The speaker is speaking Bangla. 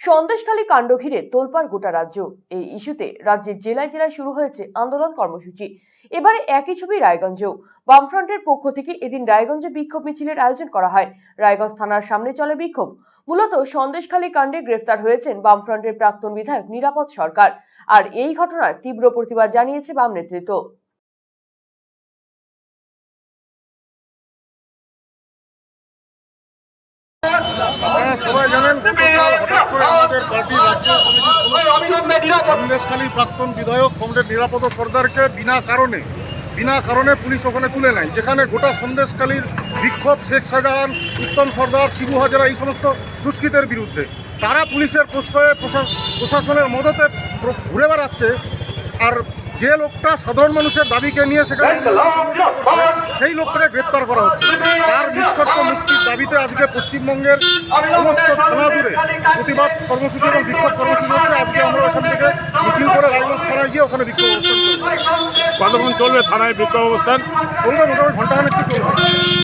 সন্দেশখালী কাণ্ড ঘিরে তোলপাড় গোটা রাজ্য। এই ইস্যুতে রাজ্যের জেলায় জেলায় শুরু হয়েছে আন্দোলন কর্মসূচি। এবারে একই ছবি রায়গঞ্জেও। বামফ্রন্টের পক্ষ থেকে এদিন রায়গঞ্জে বিক্ষোভ মিছিলের আয়োজন করা হয়। রায়গঞ্জ থানার সামনে চলে বিক্ষোভ। মূলত সন্দেশখালী কাণ্ডে গ্রেফতার হয়েছেন বামফ্রন্টের প্রাক্তন বিধায়ক নিরাপদ সরকার। আর এই ঘটনার তীব্র প্রতিবাদ জানিয়েছে বাম নেতৃত্ব। আপনারা সবাই জানেন গতকাল হঠাৎ করে আমাদের রাজ্য প্রাক্তন বিধায়ক কমরেড নিরাপদ সর্দারকে বিনা কারণে বিনা কারণে পুলিশ ওখানে তুলে নেয় যেখানে গোটা সন্দেশখালীর বিক্ষোভ শেখ শাহজাহান উত্তম সর্দার শিবু হাজারা এই সমস্ত দুষ্কৃতের বিরুদ্ধে। তারা পুলিশের প্রশ্রয়ে প্রশা- প্রশাসনের মদতে ঘুরে বেড়াচ্ছে আর যে লোকটা সাধারণ মানুষের দাবিকে নিয়ে সেখানে সেই লোকটাকে গ্রেপ্তার করা হচ্ছে। দাবিতে আজকে পশ্চিমবঙ্গের সমস্ত থানা জুড়ে প্রতিবাদ কর্মসূচি এবং বিক্ষোভ কর্মসূচি হচ্ছে। আজকে আমরা ওখান থেকে মিছিল করে রায়গঞ্জ থানায় গিয়ে ওখানে বিক্ষোভ অবস্থান কতক্ষণ চলবে থানায় বিক্ষোভ অবস্থান? চলবে মোটামুটি ঘণ্টা কি চলবে